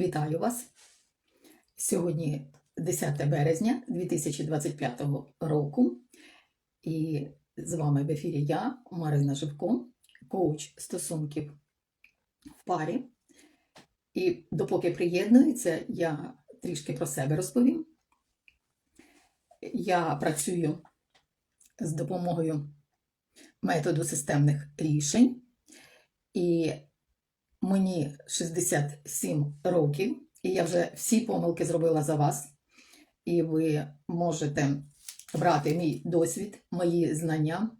Вітаю вас! Сьогодні 10 березня 2025 року, і з вами в ефірі я, Марина Живко, коуч стосунків в парі. І допоки приєднується, я трішки про себе розповім. Я працюю з допомогою методу системних рішень, і мені 67 років, і я вже всі помилки зробила за вас. І ви можете брати мій досвід, мої знання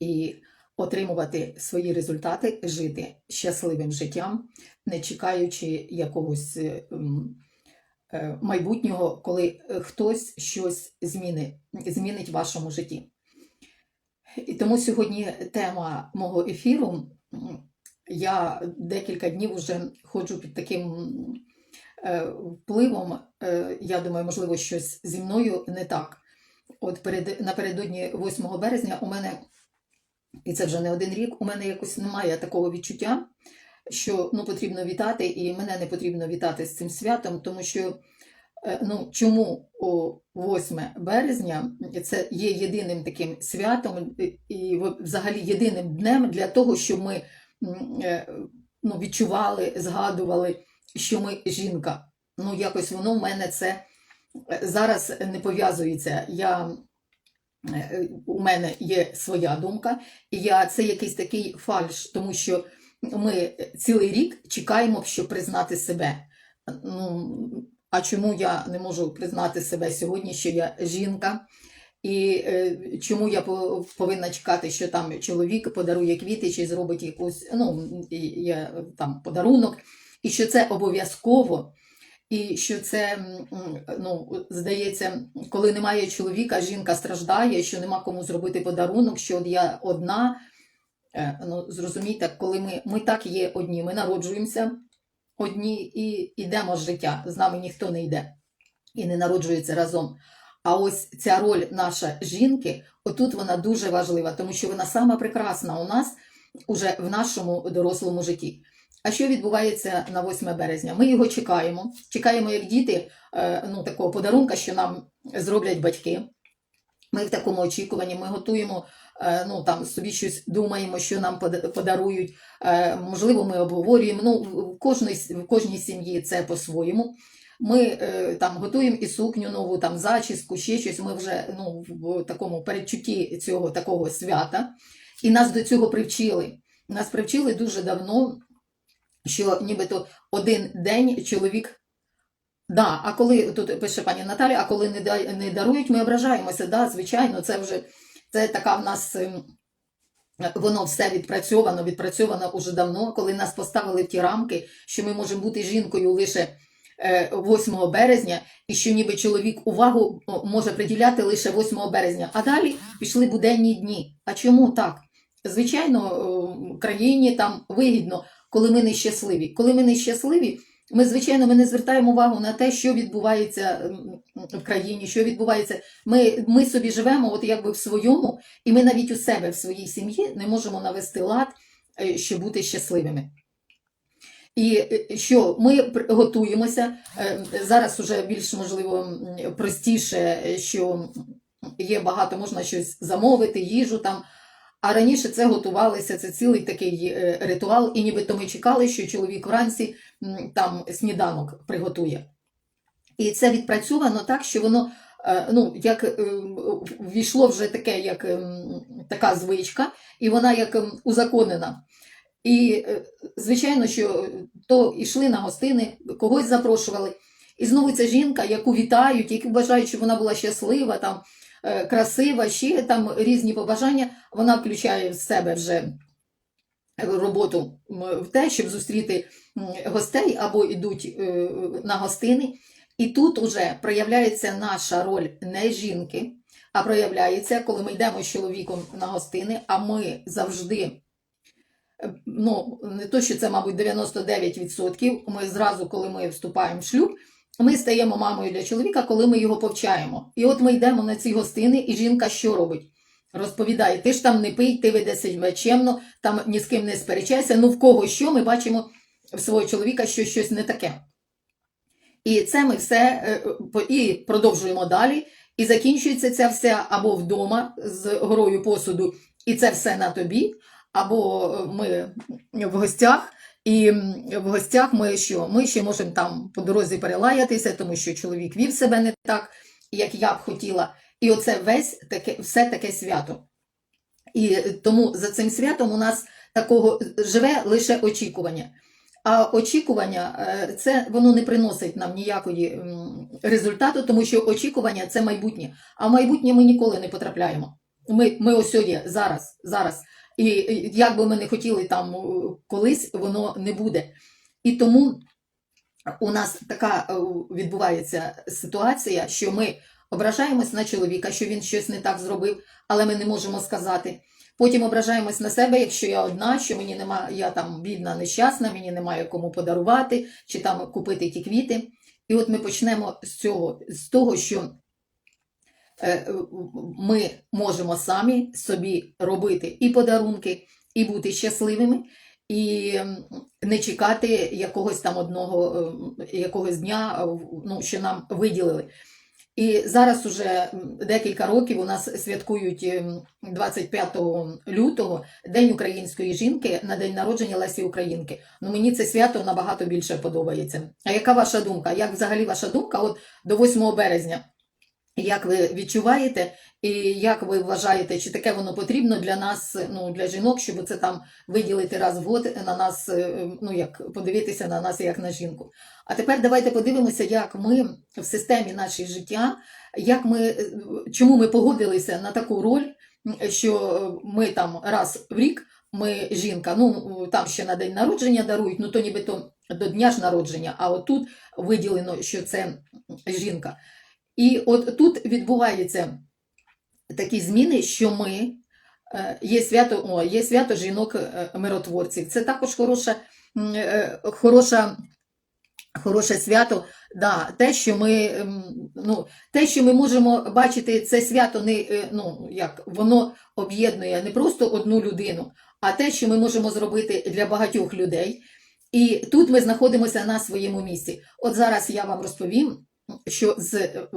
і отримувати свої результати, жити щасливим життям, не чекаючи якогось е, е, майбутнього, коли хтось щось змінить, змінить в вашому житті. І тому сьогодні тема мого ефіру. Я декілька днів вже ходжу під таким е, впливом. Е, Я думаю, можливо, щось зі мною не так. От перед, напередодні 8 березня у мене, і це вже не один рік, у мене якось немає такого відчуття, що ну, потрібно вітати, і мене не потрібно вітати з цим святом, тому що е, ну, чому о 8 березня це є єдиним таким святом і- взагалі єдиним днем для того, щоб ми ну, відчували, згадували, що ми жінка. Ну, якось воно в мене це е, зараз не пов'язується. Я, е, у мене є своя думка, і я, це якийсь такий фальш, тому що ми цілий рік чекаємо, щоб признати себе. Ну, а чому я не можу признати себе сьогодні, що я жінка? І е, чому я по- повинна чекати, що там чоловік подарує квіти чи зробить якусь ну, і- є, там подарунок, і що це обов'язково, і що це, ну, здається, коли немає чоловіка, жінка страждає, що нема кому зробити подарунок, що от я одна. Е, Ну, зрозумійте, коли ми, ми так є одні, ми народжуємося одні і йдемо з життя, з нами ніхто не йде і не народжується разом. А ось ця роль наша жінки, отут вона дуже важлива, тому що вона сама прекрасна у нас уже в нашому дорослому житті. А що відбувається на 8 березня? Ми його чекаємо. Чекаємо, як діти, е, ну, такого подарунка, що нам зроблять батьки. Ми в такому очікуванні, ми готуємо, е, ну там собі щось думаємо, що нам подарують. Е, Можливо, ми обговорюємо. Ну, в кожній, в кожній сім'ї це по-своєму. Ми е, там готуємо і сукню нову, там зачіску, ще щось. Ми вже ну, в такому передчутті цього такого свята. І нас до цього привчили. Нас привчили дуже давно, що нібито один день чоловік. Да, а коли тут пише пані Наталя, а коли не, да- не дарують, ми ображаємося. Да, звичайно, це вже це така в нас. ем, Воно все відпрацьовано, відпрацьовано уже давно, коли нас поставили в ті рамки, що ми можемо бути жінкою лише 8 березня, і що ніби чоловік увагу може приділяти лише 8 березня. А далі пішли буденні дні. А чому так? Звичайно, е, країні там вигідно, коли ми нещасливі. Коли ми нещасливі, ми, звичайно, ми не звертаємо увагу на те, що відбувається в країні, що відбувається. Ми, ми собі живемо, от якби в своєму, і ми навіть у себе в своїй сім'ї не можемо навести лад, е, щоб бути щасливими. І е, що ми готуємося е, зараз уже більш можливо простіше, що є багато, можна щось замовити, їжу там. А раніше це готувалося, це цілий такий е, ритуал, і нібито ми чекали, що чоловік вранці там сніданок приготує. І це відпрацьовано так, що воно ну, як ввійшло вже таке, як така звичка, і вона як узаконена. І, е, звичайно, що то йшли на гостини, когось запрошували. І знову ця жінка, яку вітають, яку бажають, щоб вона була щаслива, там, е, красива, ще там різні побажання, вона включає в себе вже роботу в те, щоб зустріти гостей або йдуть е, на гостини. І тут уже проявляється наша роль не жінки, а проявляється, коли ми йдемо з чоловіком на гостини, а ми завжди, ну, не то, що це, мабуть, 99%, ми зразу, коли ми вступаємо в шлюб, ми стаємо мамою для чоловіка, коли ми його повчаємо. І от ми йдемо на ці гостини, і жінка що робить? Розповідає, ти ж там не пий, ти веди себе чемно, там ні з ким не сперечайся. Ну в кого що ми бачимо в свого чоловіка, що щось не таке. І це ми все е, і продовжуємо далі. І закінчується це все або вдома з горою посуду, і це все на тобі, або е, ми в гостях. І в гостях ми що? Ми ще можемо там по дорозі перелаятися, тому що чоловік вів себе не так, як я б хотіла. І оце весь таке, все таке свято. І е, тому за цим святом у нас такого живе лише очікування. А очікування е, це воно не приносить нам ніякої результату, тому що очікування це майбутнє. А в майбутнє ми ніколи не потрапляємо. Ми, ми ось є зараз, зараз. І як би ми не хотіли там е, колись, воно не буде. І тому у нас така е, відбувається ситуація, що ми ображаємось на чоловіка, що він щось не так зробив, але ми не можемо сказати. Потім ображаємось на себе, якщо я одна, що мені нема, я там бідна, нещасна, мені немає кому подарувати чи там купити ті квіти. І от ми почнемо з цього, з того, що ми можемо самі собі робити і подарунки, і бути щасливими, і не чекати якогось там одного ем, якогось дня, е, ну, що нам виділили. І зараз уже декілька років у нас святкують ем, 25 лютого День української жінки на день народження Лесі Українки. Ну мені це свято набагато більше подобається. А яка ваша думка? Як взагалі ваша думка от до 8 березня? Як ви відчуваєте, і як ви вважаєте, чи таке воно потрібно для нас, ну для жінок, щоб це там виділити раз в год на нас, е, ну як подивитися на нас як на жінку? А тепер давайте подивимося, як ми в системі нашого життя, як ми, е, чому ми погодилися на таку роль, що ми там раз в рік, ми жінка, ну там ще на день народження дарують, ну то нібито до дня ж народження, а отут виділено, що це жінка. І от тут відбуваються такі зміни, що ми е, є свято, о, є свято жінок е. Це також хороша, е, хороша, хороше свято. Да, те, що ми, ну, те, що ми можемо бачити, це свято не ну, як воно об'єднує не просто одну людину, а те, що ми можемо зробити для багатьох людей. І тут ми знаходимося на своєму місці. От зараз я вам розповім, що з, е,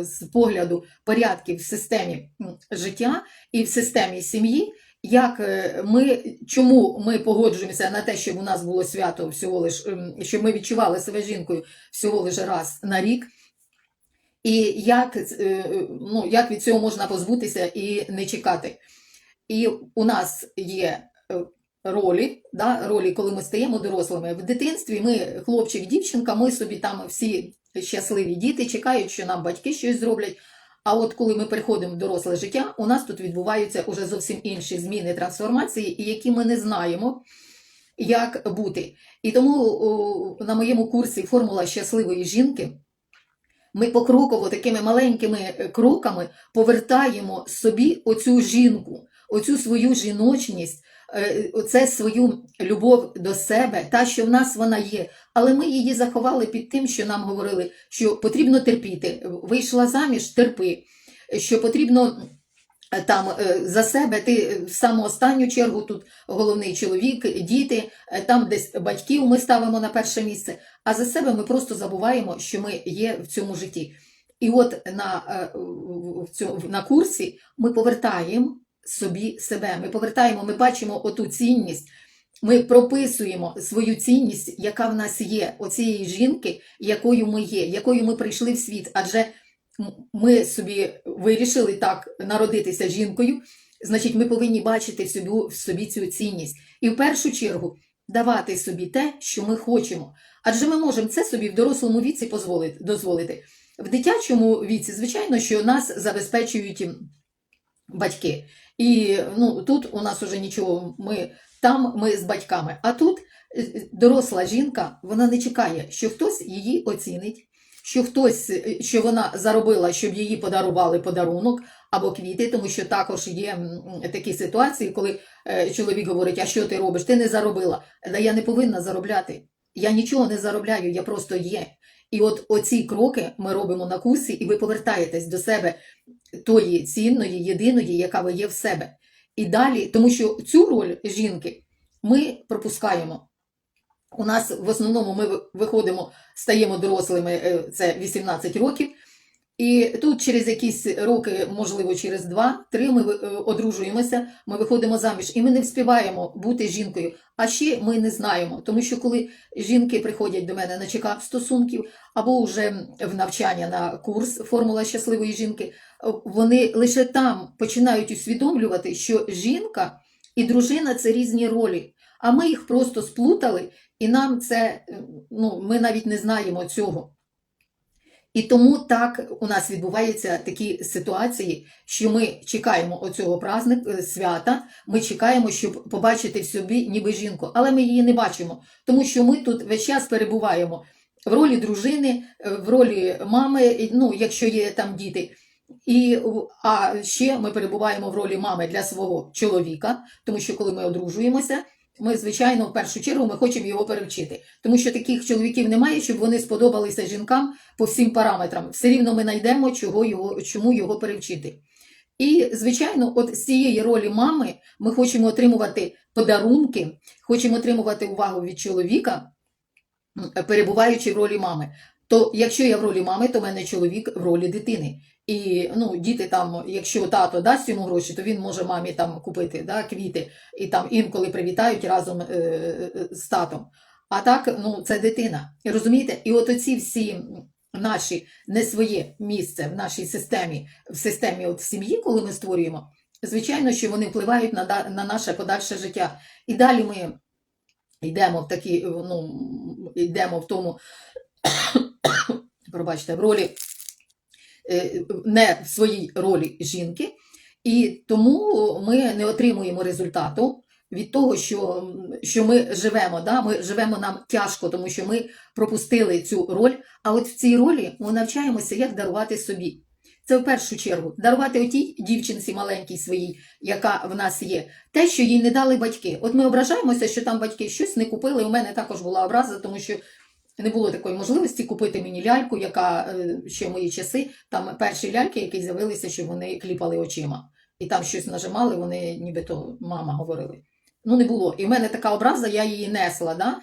з погляду порядків в системі життя і в системі сім'ї, як е, ми, чому ми погоджуємося на те, щоб у нас було свято всього лиш, ем, щоб ми відчували себе жінкою всього лише раз на рік. І як, е, ну, як від цього можна позбутися і не чекати. І у нас є ролі, да, ролі, коли ми стаємо дорослими. В дитинстві ми, хлопчик, дівчинка, ми собі там всі щасливі діти, чекають, що нам батьки щось зроблять. А от коли ми переходимо в доросле життя, у нас тут відбуваються уже зовсім інші зміни, трансформації, які ми не знаємо, як бути. І тому на моєму курсі Формула щасливої жінки ми покроково такими маленькими кроками повертаємо собі оцю жінку, оцю свою жіночність, оце свою любов до себе, та, що в нас вона є. Але ми її заховали під тим, що нам говорили, що потрібно терпіти. Вийшла заміж, терпи, що потрібно. е, Там е, за себе ти в саму останню чергу тут головний чоловік, діти, е, там десь батьків ми ставимо на перше місце, а за себе ми просто забуваємо, що ми є в цьому житті. І от на, е, на курсі ми повертаємо собі себе. Ми повертаємо, ми бачимо оту цінність, ми прописуємо свою цінність, яка в нас є, оцієї жінки, якою ми є, якою ми прийшли в світ. Адже ми собі вирішили так народитися жінкою, значить, ми повинні бачити в собі, собі цю цінність. І в першу чергу давати собі те, що ми хочемо. Адже ми можемо це собі в дорослому віці дозволити. В дитячому віці, звичайно, що нас забезпечують батьки. І ну, тут у нас уже нічого, ми там ми з батьками. А тут е, е, доросла жінка, вона не чекає, що хтось її оцінить, що хтось, е, що вона заробила, щоб її подарували подарунок або квіти, тому що також є такі ситуації, коли чоловік говорить, а що ти робиш? Ти не заробила. Да я не повинна заробляти. Я нічого не заробляю, я просто є. І от оці кроки ми робимо на курсі, і ви повертаєтесь до себе тої цінної, єдиної, яка ви є в себе. І далі, тому що цю роль жінки ми пропускаємо. У нас в основному ми виходимо, стаємо дорослими, е, це 18 років. І тут через якісь роки, можливо, через 2-3 ми е, одружуємося, ми виходимо заміж, і ми не вспіваємо бути жінкою. А ще ми не знаємо, тому що коли жінки приходять до мене на чекап стосунків або вже в навчання на курс Формула щасливої жінки, е, вони лише там починають усвідомлювати, що жінка і дружина це різні ролі. А ми їх просто сплутали, і нам це е, ну, ми навіть не знаємо цього. І тому так у нас відбуваються такі ситуації, що ми чекаємо оцього праздник, е, свята, ми чекаємо, щоб побачити в собі ніби жінку, але ми її не бачимо, тому що ми тут весь час перебуваємо в ролі дружини, е, в ролі мами, ну, якщо є там діти. І, а ще ми перебуваємо в ролі мами для свого чоловіка, тому що коли ми одружуємося, ми, звичайно, в першу чергу ми хочемо його перевчити, тому що таких чоловіків немає, щоб вони сподобалися жінкам по всім параметрам. Все рівно ми знайдемо, чого його, чому його перевчити. І, звичайно, от з цієї ролі мами ми хочемо отримувати подарунки, хочемо отримувати увагу від чоловіка, перебуваючи в ролі мами. То якщо я в ролі мами, то в мене чоловік в ролі дитини. І ну, діти там, якщо тато дасть йому гроші, то він може мамі там купити да, квіти і там інколи привітають разом е, з татом. А так, ну, це дитина. І розумієте? І от оці всі наші не своє місце в нашій системі, в системі от сім'ї, коли ми створюємо, звичайно, що вони впливають на, на наше подальше життя. І далі ми йдемо в такі, ну, йдемо в тому, пробачте, в ролі, е, не в своїй ролі жінки, і тому ми не отримуємо результату від того, що, що ми живемо. Да? Ми живемо нам тяжко, тому що ми пропустили цю роль. А от в цій ролі ми навчаємося, як дарувати собі. Це в першу чергу дарувати отій дівчинці маленькій своїй, яка в нас є, те, що їй не дали батьки. От ми ображаємося, що там батьки щось не купили. У мене також була образа, тому що не було такої можливості купити мені ляльку, яка е, ще в мої часи, там перші ляльки, які з'явилися, що вони кліпали очима. І там щось нажимали, вони нібито мама говорили. Ну, не було. І в мене така образа, я її несла. Да?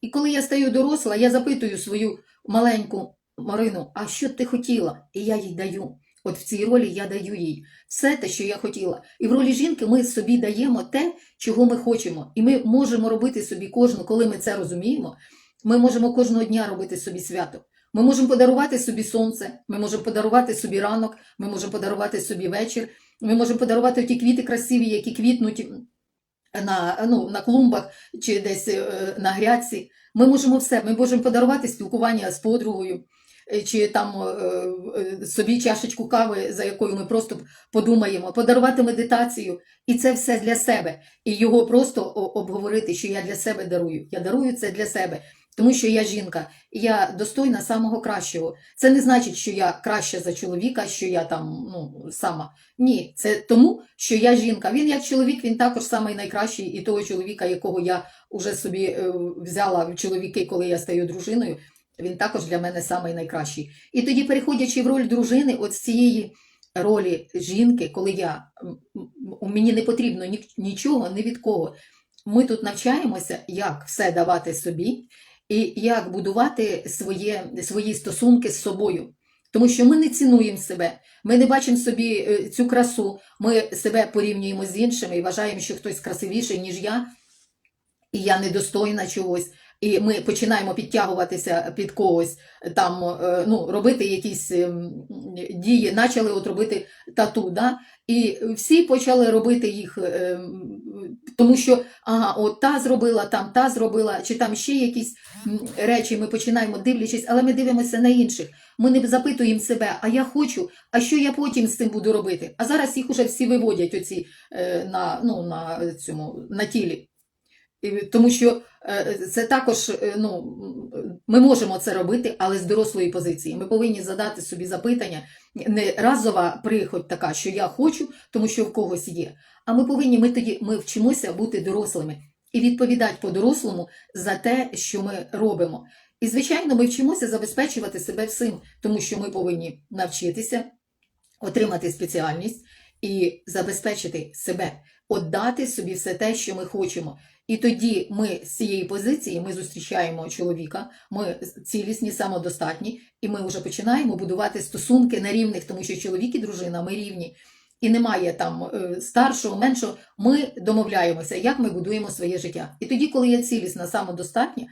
І коли я стаю доросла, я запитую свою маленьку Марину, а що ти хотіла? І я їй даю. От в цій ролі я даю їй все те, що я хотіла. І в ролі жінки ми собі даємо те, чого ми хочемо. І ми можемо робити собі кожну, коли ми це розуміємо, ми можемо кожного дня робити собі свято. Ми можемо подарувати собі сонце, ми можемо подарувати собі ранок, ми можемо подарувати собі вечір, ми можемо подарувати ті квіти красиві, які квітнуть на, ну, на клумбах чи десь е, на грядці. Ми можемо все. Ми можемо подарувати спілкування з подругою, е, чи там е, собі чашечку кави, за якою ми просто подумаємо, подарувати медитацію. І це все для себе. І його просто обговорити, що я для себе дарую. Я дарую це для себе. Тому що я жінка, і я достойна самого кращого. Це не значить, що я краща за чоловіка, що я там ну, сама. Ні, це тому, що я жінка. Він як чоловік, він також самий найкращий, і того чоловіка, якого я вже собі е, взяла в чоловіки, коли я стаю дружиною, він також для мене самий найкращий. І тоді, переходячи в роль дружини, от з цієї ролі жінки, коли я у мені не потрібно нічого, ні від кого. Ми тут навчаємося, як все давати собі і як будувати своє, свої стосунки з собою. Тому що ми не цінуємо себе, ми не бачимо собі е, цю красу, ми себе порівнюємо з іншими і вважаємо, що хтось красивіший, ніж я, і я недостойна чогось. І ми починаємо підтягуватися під когось, там, е, ну, робити якісь ем, дії, почали от робити тату, да? і всі почали робити їх, ем, тому що ага, от та зробила, там та зробила, чи там ще якісь речі ми починаємо дивлячись, але ми дивимося на інших. Ми не запитуємо себе, а я хочу, а що я потім з цим буду робити? А зараз їх уже всі виводять оці е, на, ну, на, цьому, на тілі. Тому що е, це також, е, ну, ми можемо це робити, але з дорослої позиції. Ми повинні задати собі запитання, не разова приходь така, що я хочу, тому що в когось є. А ми повинні, ми тоді ми вчимося бути дорослими і відповідати по-дорослому за те, що ми робимо. І, звичайно, ми вчимося забезпечувати себе всім, тому що ми повинні навчитися, отримати спеціальність і забезпечити себе, отдати собі все те, що ми хочемо. І тоді ми з цієї позиції ми зустрічаємо чоловіка, ми цілісні, самодостатні, і ми вже починаємо будувати стосунки на рівних, тому що чоловік і дружина ми рівні. І немає там е, старшого, меншого. Ми домовляємося, як ми будуємо своє життя. І тоді, коли я цілісна, самодостатня,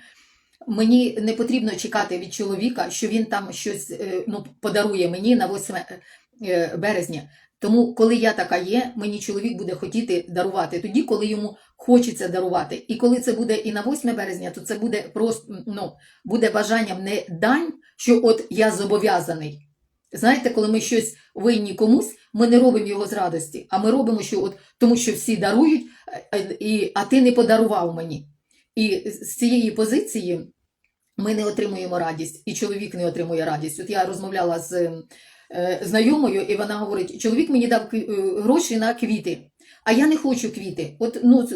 мені не потрібно чекати від чоловіка, що він там щось е, ну, подарує мені на 8 е, березня. Тому, коли я така є, мені чоловік буде хотіти дарувати тоді, коли йому хочеться дарувати. І коли це буде і на 8 березня, то це буде просто ну, буде бажанням не дань, що от я зобов'язаний. Знаєте, коли ми щось винні комусь, ми не робимо його з радості, а ми робимо, що от тому, що всі дарують, е, і, а ти не подарував мені. І з цієї позиції ми не отримуємо радість, і чоловік не отримує радість. От я розмовляла з е, знайомою, і вона говорить: чоловік мені дав е, гроші на квіти, а я не хочу квіти. От ну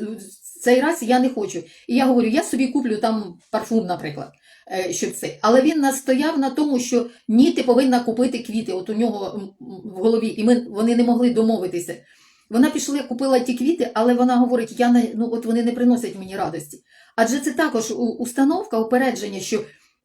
цей раз я не хочу. І я говорю, я собі куплю там парфум, наприклад. е, Щоб це. Але він настояв на тому, що ні, ти повинна купити квіти. От у нього в голові, і ми вони не могли домовитися. Вона пішла, купила ті квіти, але вона говорить: я не ну от вони не приносять мені радості. Адже це також установка, упередження, що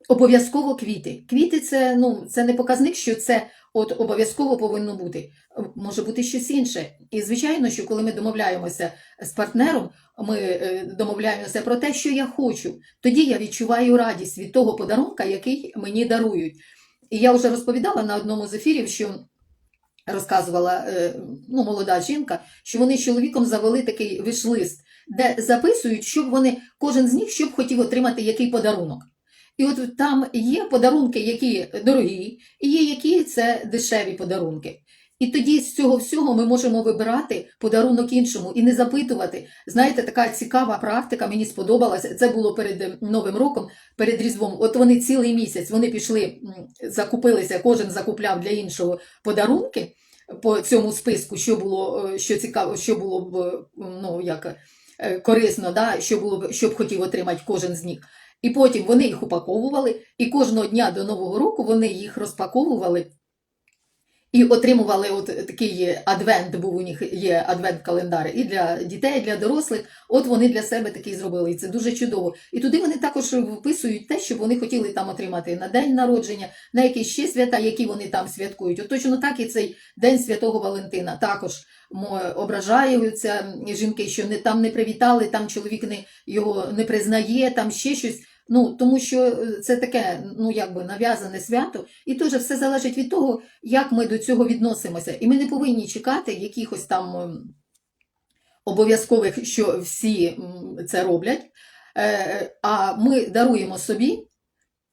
обов'язково квіти. Квіти це ну це не показник, що це от обов'язково повинно бути. Може бути щось інше. І звичайно, що коли ми домовляємося з партнером, ми е, домовляємося про те, що я хочу. Тоді я відчуваю радість від того подарунка, який мені дарують. І я вже розповідала на одному з ефірів, що розказувала е, ну, молода жінка, що вони з чоловіком завели такий виш-лист, де записують, щоб вони, кожен з них щоб хотів отримати який подарунок. І от там є подарунки, які дорогі, і є які це дешеві подарунки. І тоді з цього всього ми можемо вибирати подарунок іншому і не запитувати. Знаєте, така цікава практика, мені сподобалася. Це було перед е, Новим роком, перед Різдвом. От вони цілий місяць вони пішли, закупилися, кожен закупляв для іншого подарунки по цьому списку, що було е, що цікаво, що було б е, ну як е, корисно, да, що було б, що б хотів отримати кожен з них. І потім вони їх упаковували, і кожного дня до Нового року вони їх розпаковували і отримували от такий адвент, був у них є адвент-календар і для дітей, і для дорослих. От вони для себе такий зробили, і це дуже чудово. І туди вони також вписують те, що вони хотіли там отримати на день народження, на якісь ще свята, які вони там святкують. От точно так і цей день святого Валентина також ображаються жінки, що не там не привітали, там чоловік не його не признає, там ще щось. Ну тому що е, це таке, ну якби нав'язане свято, і теж все залежить від того, як ми до цього відносимося. І ми не повинні чекати якихось там обов'язкових, що всі це роблять. Е, А ми даруємо собі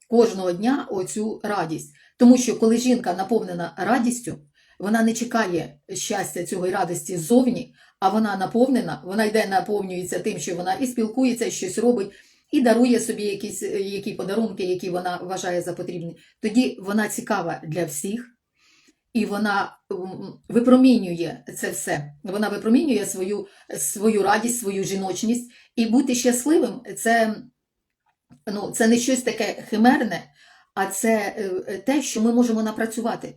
кожного дня оцю радість. Тому що коли жінка наповнена радістю, вона не чекає щастя цього і радості ззовні, а вона наповнена, вона йде, наповнюється тим, що вона і спілкується, і щось робить, і дарує собі якісь е, які подарунки, які вона вважає за потрібні. Тоді вона цікава для всіх, і вона випромінює це все. Вона випромінює свою, свою радість, свою жіночність. І бути щасливим це, ну, це не щось таке химерне, а це е, те, що ми можемо напрацювати.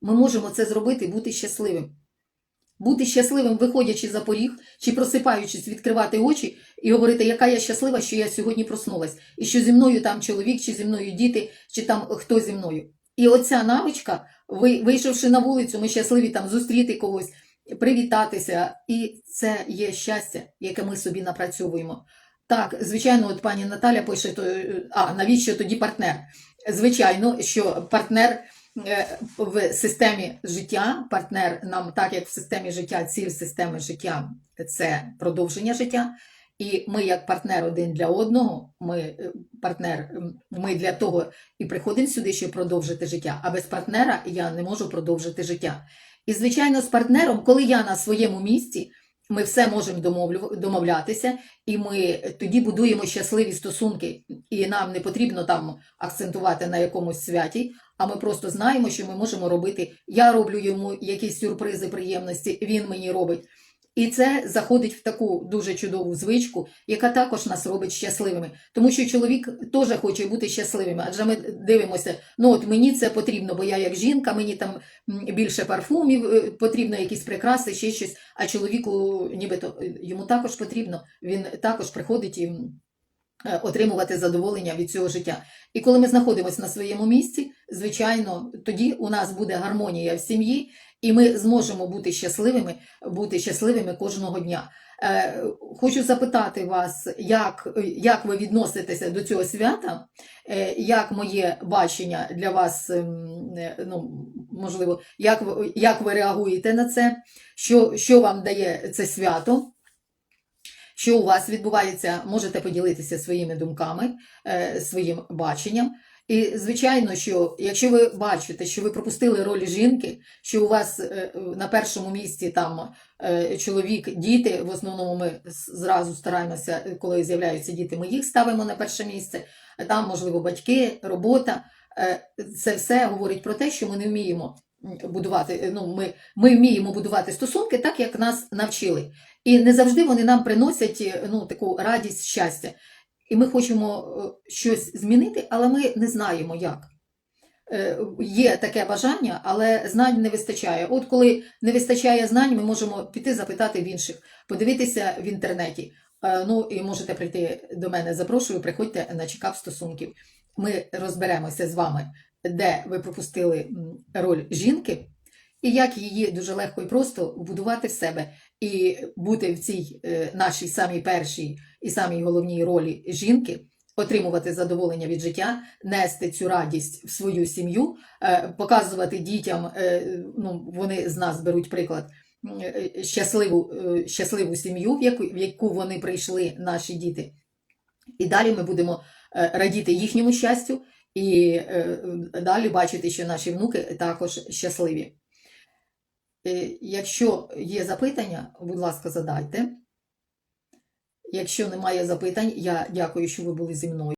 Ми можемо це зробити бути щасливим. Бути щасливим, виходячи за поріг, чи просипаючись, відкривати очі і говорити, яка я щаслива, що я сьогодні проснулась, і що зі мною там чоловік, чи зі мною діти, чи там хто зі мною. І оця навичка, ви- вийшовши на вулицю, ми щасливі там зустріти когось, привітатися, і це є щастя, яке ми собі напрацьовуємо. Так, звичайно, от пані Наталя пише, то, е, а навіщо тоді партнер? Звичайно, що партнер в системі життя, партнер нам, так як в системі життя, ціль системи життя це продовження життя. І ми, як партнер один для одного, ми е, партнер, ми для того і приходимо сюди, щоб продовжити життя. А без партнера я не можу продовжити життя. І, звичайно, з партнером, коли я на своєму місці, ми все можемо домовлятися, і ми тоді будуємо щасливі стосунки. І нам не потрібно там акцентувати на якомусь святі, а ми просто знаємо, що ми можемо робити. Я роблю йому якісь сюрпризи, приємності, він мені робить. І це заходить в таку дуже чудову звичку, яка також нас робить щасливими. Тому що чоловік теж хоче бути щасливим. Адже ми дивимося, ну от мені це потрібно, бо я як жінка, мені там більше парфумів, е, потрібно якісь прикраси, ще щось. А чоловіку, нібито йому також потрібно. Він також приходить і отримувати задоволення від цього життя. І коли ми знаходимося на своєму місці, звичайно, тоді у нас буде гармонія в сім'ї, і ми зможемо бути щасливими, бути щасливими кожного дня. Е, Хочу запитати вас, як, як ви відноситеся до цього свята, Е, як моє бачення для вас, ем, е, ну, можливо, як, як ви реагуєте на це, що, що вам дає це свято? Що у вас відбувається, можете поділитися своїми думками, е, своїм баченням. І, звичайно, що якщо ви бачите, що ви пропустили роль жінки, що у вас е, на першому місці там е, чоловік, діти, в основному ми зразу стараємося, коли з'являються діти, ми їх ставимо на перше місце, там, можливо, батьки, робота. Це все говорить про те, що ми не вміємо будувати. Ну, ми, ми вміємо будувати стосунки так, як нас навчили. І не завжди вони нам приносять е, ну, таку радість, щастя. І ми хочемо е, щось змінити, але ми не знаємо як. Е, Є таке бажання, але знань не вистачає. От коли не вистачає знань, ми можемо піти запитати в інших, подивитися в інтернеті. Ну і можете прийти до мене. Запрошую, приходьте на чекап стосунків. Ми розберемося з вами, де ви пропустили роль жінки, і як її дуже легко і просто вбудувати в себе і бути в цій е, нашій самій першій і самій головній ролі жінки, отримувати задоволення від життя, нести цю радість в свою сім'ю, е, показувати дітям, е, ну, вони з нас беруть приклад. Щасливу, щасливу сім'ю, в яку, в яку вони прийшли, наші діти. І далі ми будемо радіти їхньому щастю і далі бачити, що наші внуки також щасливі. Е, Якщо є запитання, будь ласка, задайте. Якщо немає запитань, я дякую, що ви були зі мною.